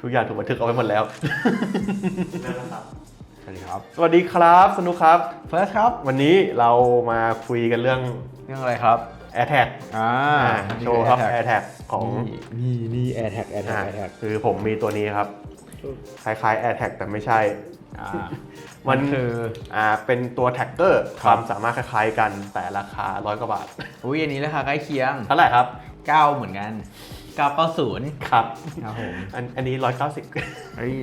ทุกอย่างถูกบันทึกเอาไว้หมดแล้วนั่นแหละครับสวัสดีครับ สวัสดีครับสนุกครับเฟิร์สครับ วันนี้เรามาคุยกันเรื่องเรื่องอะไรครับ AirTag อ่าโชว์ครับ AirTag ของนี่นี่แอร์แท็กแอร์แท็กอ่าแอร์แท็กคือผมมีตัวนี้ครับ คล้ายๆ AirTag แต่ไม่ใช่อ่ามันคืออ่าเป็นตัวแท็กเกอร์คครับวามสามารถคล้ายๆกันแต่ราคาร้อยกว่าบาท อุ้ยอันนี้ราคาใกล้เคียง เท่าไหร่ครับ 9 เหมือนกัน 990 ครับครับผมอันอันนี้ร้อยเก้าสิบเฮ้ย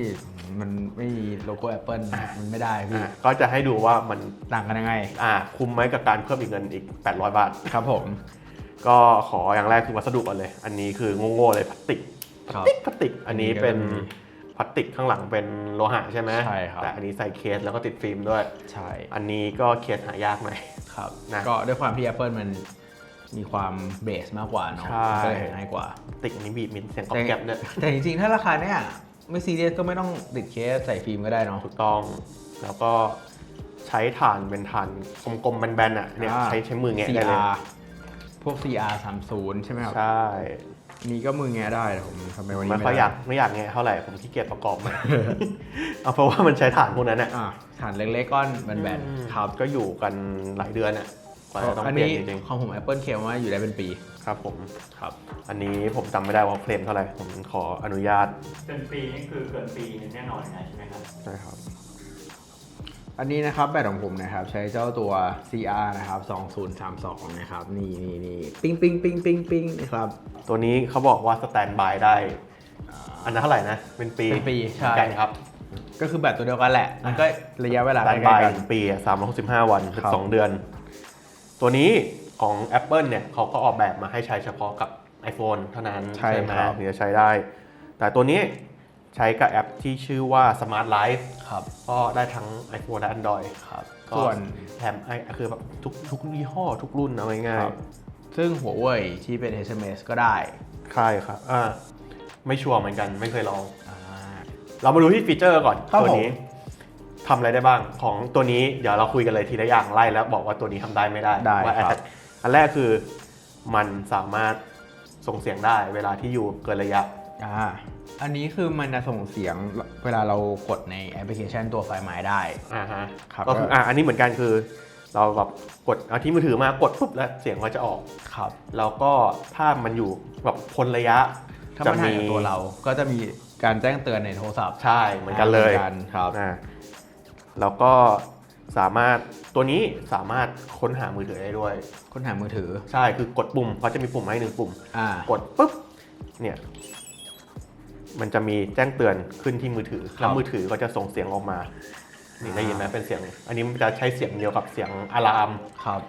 มันไม่มีโลโก้ Apple มันไม่ได้พี่ก็จะให้ดูว่ามันต่างกันยังไง อ่าคุ้มไหมกับการเพิ่มอีกเงินอีก 800 บาท ครับผม ก็ขออย่างแรกคือวัสดุก่อนเลย อันนี้คือโง่ๆเลยพลาสติกครับพลาสติก อันนี้เป็นพลาสติกข้างหลังเป็นโลหะใช่ไหมใช่ครับ แต่อันนี้ใส่เคสแล้วก็ติดฟิล์มด้วย ใช่ อันนี้ก็เคสหายากหน่อย ครับ นะ ก็ด้วยความที่ Apple มัน มีความเบสมากกว่าเนาะใช่มันก็เลยง่ายกว่า ติกอันนี้บีบมินเสียงกรอบแกรบเนี่ยแต่จริงๆ ถ้าราคาเนี่ยไม่ซีเรียสก็ไม่ต้องติดเคสใส่ฟิล์มก็ได้เนาะ ถูกต้อง แล้วก็ใช้ฐานเป็นฐานกลมๆแบนๆอะเนี่ยอ่า ใช้ใช้มือแงะได้เลย CR พวก CR 30ใช่ไหมครับ ใช่นี่ก็มือแงะได้แต่ผมทำไมวันนี้ไม่ค่อยด้อยากไม่อยากแงะเท่าไหร่ผมขี้เกียจประกอบมัน เอาเพราะว่ามันใช้ฐานพวกนั้นอะอะฐานเล็กๆก้อนแบนอืมๆ ครับก็อยู่กันหลายเดือนอะ กว่าจะต้องอันเปลี่ยนี้นจริงของผม Apple เคลมว่าอยู่ได้เป็นปีๆครับผมครับ อันนี้ผมจำไม่ได้ว่าเคลมเท่าไหร่ผมขออนุญาตเป็นปีนี่คือเกินปีแน่นอนนะใช่ไหมครับ นะครับอันนี้นะครับแบตของผมนะครับ ใช้เจ้าตัว CR นะครับ2032นะครับนี่นี่นี่ปิ้งปิ้งปิ้งปิ้งปิ้งนะครับ ตัวนี้เขาบอกว่าสแตนบายได้ อันนั้นเท่าไหร่นะเป็นปีเป็นปีเหมือนกันครับก็คือแบตตัวเดียวกันแหละ มันก็ระยะเวลาสใกแตนบายล้ๆกัน หนึ่งปีสามร้อยหกสิบห้าวันเป็นครับ สองเดือน ตัวนี้ของ Apple เนี่ยเขาก็ออกแบบมาให้ใช้เฉพาะกับ iPhone เท่านั้นใช่ไหมครับถึงจะใช้ได้ แต่ตัวนี้ใช้กับแอปที่ชื่อว่า Smart Life ครับก็ได้ทั้ง iPhone และ Android ครับก็ส่วนแถมไอคือแบบทุกทุกยี่ห้อทุกรุ่นเอาง่ายครับซึ่งหัวเว่ยที่เป็น SMS ก็ได้ๆใช่ครับอ่าไม่ชัวร์เหมือนกันไม่เคยลองอ่าเรามาดูที่ฟีเจอร์ก่อนครับตัวนี้ ทำอะไรได้บ้างของตัวนี้เดี๋ยวเราคุยกันเลยทีละอย่างไล่แล้วบอกว่าตัวนี้ทำได้ไม่ได้ได้ว่าครับ Attack อันแรกคือมันสามารถส่งเสียงได้เวลาที่อยู่เกินระยะอ่าอันนี้คือมันจะส่งเสียงเวลาเรากดในแอปพลิเคชันตัวไฟล์ไม้ได้อ่าฮะครับก็คืออ่าอันนี้เหมือนกันคือ เราแบบกดเอาที่มือถือมากดปุ๊บแล้วเสียงก็จะออกครับแล้วก็ถ้ามันอยู่แบบพ้นระยะถ้ามันห่างจากตัวเราก็จะมีการแจ้งเตือนในโทรศัพท์ใช่เหมือนกันเลยหมือกันครับอ่า แล้วก็สามารถตัวนี้สามารถค้นหามือถือได้ด้วย ค้นหามือถือ ใช่คือกดปุ่มเขาจะมีปุ่มให้หนึ่งปุ่ม อ่ากดปุ๊บเนี่ยมันจะมีแจ้งเตือนขึ้นที่มือถือแล้วมือถือก็จะส่งเสียงออกมานี่ได้ยินไหมเป็นเสียง อันนี้มันจะใช้เสียงเดียวกับเสียงอะลามครับ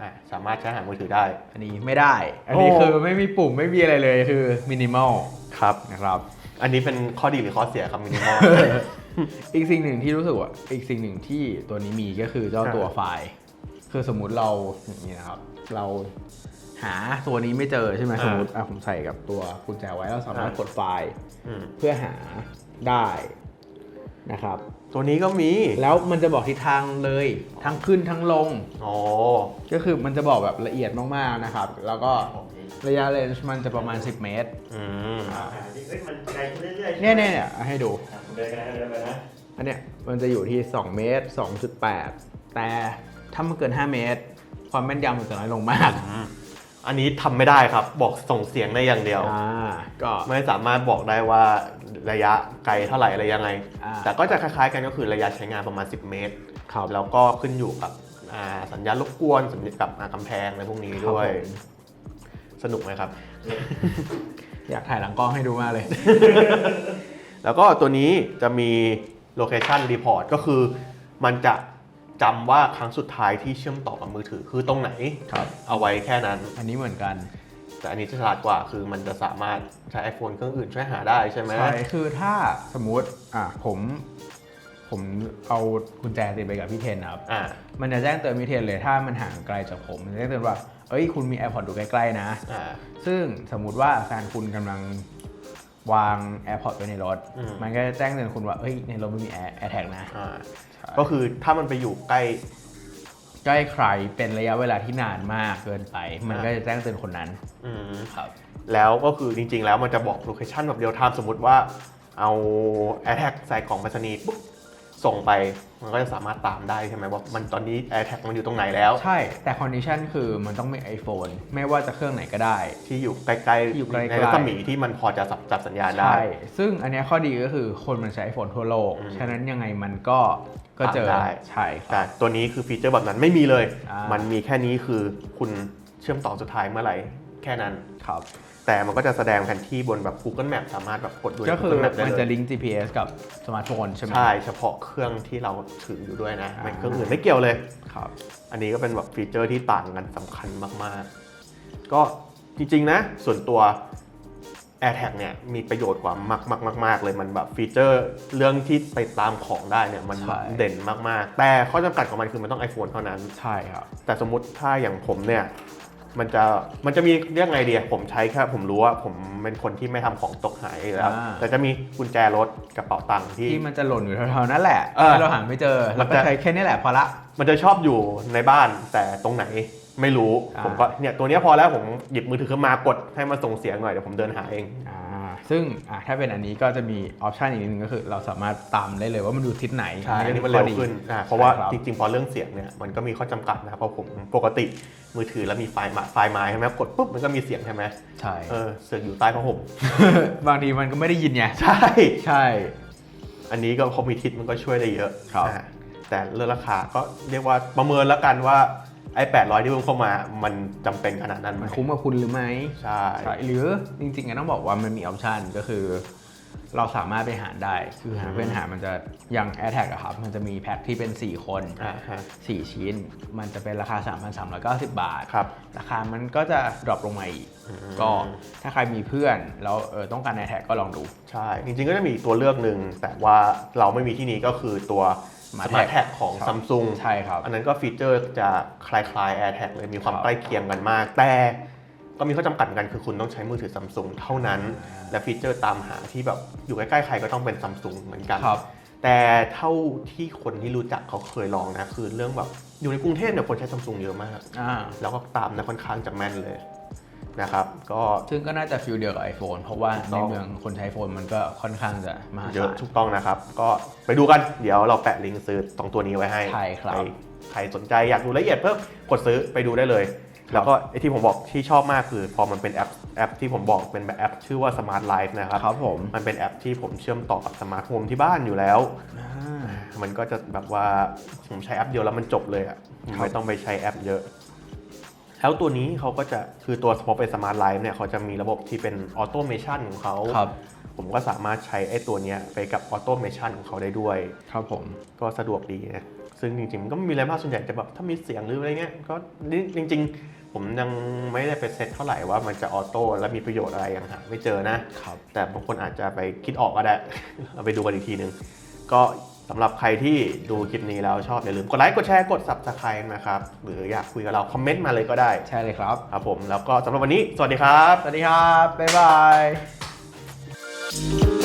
อะสามารถใช้หามือถือได้ อันนี้ไม่ได้ อันนี้โอ้คือไม่มีปุ่มไม่มีอะไรเลยคือมินิมอลครับนะครับ อันนี้เป็นข้อดีหรือข้อเสียครับมินิมอล อีกสิ่งหนึ่งที่รู้สึกว่าอีกสิ่งหนึ่งที่ตัวนี้มีก็คือเจ้าครับตัวไฟล์ คือสมมุติเราอย่างนี้นะครับ เราหาตัวนี้ไม่เจอใช่ไหมสมมติอะผมใส่กับตัวกุญแจไว้เราสามารถกดไฟล์อืมเพื่อหาได้นะครับ ตัวนี้ก็มี แล้วมันจะบอกทิศทางเลย ทั้งขึ้นทั้งลงอ๋อก็คือมันจะบอกแบบละเอียดมากๆนะครับ แล้วก็ระยะเลนส์มันจะประมาณ 10 เมตร อืมอ่าเอ้ยมันไกลขึ้นเรื่อยๆเนี่ยเนี่ยเนี่ยเอาให้ดูอะผม เดินกันนะเดินไปนะ อันเนี้ยมันจะอยู่ที่ 2 เมตร 2.8 แต่ถ้ามันเกิน 5 เมตร ความแม่นยำมันจะน้อยลงมาก อันนี้ทำไม่ได้ครับบอกส่งเสียงได้อย่างเดียว อ่า ก็ ไม่สามารถบอกได้ว่าระยะไกลเท่าไหร่อะไรยังไง อ่า แต่ก็จะคล้ายๆกันก็คือระยะใช้งานประมาณ 10 เมตร ครับ แล้วก็ขึ้นอยู่กับอ่าสัญญาณรบกวนสัญญาณกับอ่ากำแพงอะไรพวกนี้ด้วย ครับผม สนุกไหมครับ อยากถ่ายหลังกล้องให้ดูมากเลย แล้วก็ตัวนี้จะมี location report ก็คือมันจะจำว่าครั้งสุดท้ายที่เชื่อมต่อกับมือถือคือตรงไหน ครับ เอาไว้แค่นั้น อันนี้เหมือนกันแต่อันนี้จะฉลาดกว่าคือมันจะสามารถใช้ iPhone เครื่องอื่นช่วยหาได้ใช่ไหม ใช่คือถ้าสมมุติอะผม ผมเอากุญแจติดไปกับพี่เทนนะครับ อ่า มันจะแจ้งเตือนพี่เทนเลยถ้ามันห่างไกลจากผมมันจะแจ้งเตือนว่า เอ้ยคุณมี AirPods อยู่ใกล้ๆนะ อ่า ซึ่งสมมุติว่าแฟนคุณกำลัง วาง AirPods ไว้ในรถ อืม มันก็จะแจ้งเตือนคุณว่าเอ้ยในรถไม่มี Air AirTag นะ อ่าก็คือถ้ามันไปอยู่ใกล้ ใกล้ใครเป็นระยะเวลาที่นานมากเกินไป มันก็จะแจ้งเตือนคนนั้นอืม ครับ แล้วก็คือจริงๆ แล้วมันจะบอกโลเคชันแบบเดียวทามสมมติว่าเอา a i r t a g ใส่กล่องไปรษณีย์ปุ๊บ ส่งไปมันก็จะสามารถตามได้ใช่ไหมว่ามันตอนนี้ a i r t a g มันอยู่ตรงไหนแล้ว ใช่ แต่คอนดิชันคือมันต้องมี iPhone ไม่ว่าจะเครื่องไหนก็ได้ ที่อยู่ใกล้ๆที่อยู่ใกล้ๆ ในรัศมีที่มันพอจะจับจับสัญญาณได้ ใช่ ซึ่งอันเนี้ยข้อดีก็คือคนมันใช้ iPhone ทั่วโลก อืมฉะนั้นยังไงมันก็ก็เจอ ตามได้ ใช่คแต่รับ ตัวนี้คือฟีเจอร์แบบนั้นไม่มีเลย อ่ามั มันมีแค่นี้คือคุณเชื่อมต่อสุดท้ายเมื่อไหร่ แค่นั้นครับ แต่มันก็จะแสดงแผนที่บนแบบ Google Map สามารถแบบกดดูใน ก็คือ Google Map ได้มันเลจะยลิงก์ GPS กับสมาร์ทโฟนใช่ไหม ใช่เฉพาะเครื่องที่เราถืออยู่ด้วยนะอ่าไม่เครื่องอื่นไม่เกี่ยวเลย ครับ อันนี้ก็เป็นแบบฟีเจอร์ที่ต่างกันสำคัญมาก ๆ ก็จริง ๆ นะ ส่วนตัว AirTag เนี่ยมีประโยชน์กว่ามากๆๆเลยมันแบบฟีเจอร์เรื่องที่ไปตามของได้เนี่ยมันแบบใช่ เด่นมาก ๆ แต่ข้อจำกัดของมันคือมันต้อง iPhone เท่านั้น ใช่ครับ แต่สมมติถ้าอย่างผมเนี่ย มันจะมันจะมีเรียกไงเดียผมใช้แค่ผมรู้ว่าผมเป็นคนที่ไม่ทำของตกหายอยู่แล้ว อ่า แต่จะมีกุญแจรถกระเป๋าตังค์ที่ ที่มันจะหล่นอยู่แถวๆนั่นแหละเออที่เราหาไม่เจอมัเรานก็จะใช้แค่นี้แหละพอละ มันจะชอบอยู่ในบ้านแต่ตรงไหนไม่รู้ อ่า ผมก็เนี่ยตัวเนี้ยพอแล้วผมหยิบมือถือขึ้นมากดให้มันส่งเสียงหน่อยเดี๋ยวผมเดินหาเอง อ่า ซึ่งอะถ้าเป็นอันนี้ก็จะมีออปชันอีกนิดนึงก็คือ เราสามารถตามได้เลยว่ามันดูทิศไหนใช่อันนี้มันข้เร็อวดีขึ้นอ่าเพราะว่าใช่ครับจริงๆ พอเรื่องเสียงเนี่ยมันก็มีข้อจำกัดนะครับเพราะผมปกติมือถือแล้วมีไฟล์มาไฟล์ไม้ใช่ไหมกดปุ๊บมันก็มีเสียงใช่ไหมใช่เออเสือกอยู่ใต้ผ้าห่มบางทีมันก็ไม่ได้ยินไงใช่ใช่ อันนี้ก็พอมีทิศมันก็ช่วยได้เยอะครับอ่าแต่เรื่องราคาก็เรียกว่าประเมินแล้วกันว่า ไอ้800ที่เพิ่มเข้ามา มันจำเป็นขนาดนั้นไหมมันคุ้มกับคุณหรือไม่ใช่ใช่หรือจริงๆก็ต้องบอกว่ามันมีออปชันก็คือ เราสามารถไปหารได้ คือหาเพื่อนหารมันจะอย่าง a i r t a g อะครับ มันจะมีแพ็คที่เป็น 4 คนอ่าฮะ4ชิ้น มันจะเป็นราคา 3,390 บาทครับราคามันก็จะดรอปลงมาอีกอืมก็ถ้าใครมีเพื่อนแล้วเออต้องการ a i r t a g ก็ลองดู ใช่ จริงๆก็จะมีอีกตัวเลือกหนึ่งแต่ว่าเราไม่มีที่นี้ก็คือตัว Smart Smart Tag Tag ของครับ Samsung ใช่ครับ อันนั้นก็ฟีเจอร์จะคล้ายๆ AirTag เลยมีความครับใกล้เคียงกันมาก แต่ก็มีข้อจำกัดเหมือนกันคือคุณต้องใช้มือถือ Samsung เท่านั้น และฟีเจอร์ตามหาที่แบบอยู่ใกล้ๆใครก็ต้องเป็น Samsung เหมือนกันครับแต่เท่าที่คนที่รู้จักเขาเคยลองนะคือเรื่องแบบอยู่ในกรุงเทพเนี่ยคนใช้ซัมซุงเยอะมากอ่าแล้วก็ตามนะค่อนข้างจะแม่นเลย นะครับก็ ซึ่งก็น่าจะฟิลเดียวกับ iPhone เพราะว่าถูกในต้อง เมืองคนใช้ iPhone มันก็ค่อนข้างจะมหาเยอะศาลถูกต้องนะครับ ก็ไปดูกันเดี๋ยวเราแปะลิงก์ซื้อตรงตัวนี้ไว้ให้ใช่ครับใใครสนใจอยากดูรายละเอียดเพิ่มกดซื้อไปดูได้เลยแล้วก็ไอที่ผมบอกที่ชอบมากคือพอมันเป็นแอปแอปที่ผมบอกเป็นแบบแอป ชื่อว่า Smart Life นะครับ ครับผมมันเป็นแอปที่ผมเชื่อมต่อกับสมาร์ทโฮมที่บ้านอยู่แล้ว อ่า มันก็จะแบบว่าผมใช้แอปเดียวแล้วมันจบเลยอะ ครับ ไม่ต้องไปใช้แอปเยอะ แล้วตัวนี้เขาก็จะคือตัว Smart เป็น Smart Life เนี่ยเขาจะมีระบบที่เป็นออโตเมชันของเขา ครับ ผมก็สามารถใช้ไอ้ตัวเนี้ยไปกับออโตเมชันของเขาได้ด้วย ครับผม ก็สะดวกดีนะ ซึ่งจริงๆมันก็ไม่มีอะไรมากส่วนใหญ่จะแบบถ้ามีเสียงหรืออะไรเงี้ย ก็นี่จริงๆ ผมยังไม่ได้ไปเซตเท่าไหร่ว่ามันจะออโต้และมีประโยชน์อะไรยังหาไม่เจอนะ ครับ แต่บางคนอาจจะไปคิดออกก็ได้ เราไปดูกันอีกทีนึงก็ สำหรับใครที่ดูคลิปนี้แล้วชอบอย่าลืมกดไลค์กดแชร์กด subscribe นะครับ หรืออยากคุยกับเราคอมเมนต์มาเลยก็ได้ใช่เลยครับ ครับผมแล้วก็สำหรับวันนี้ สวัสดีครับ สวัสดีครับ บ๊ายบาย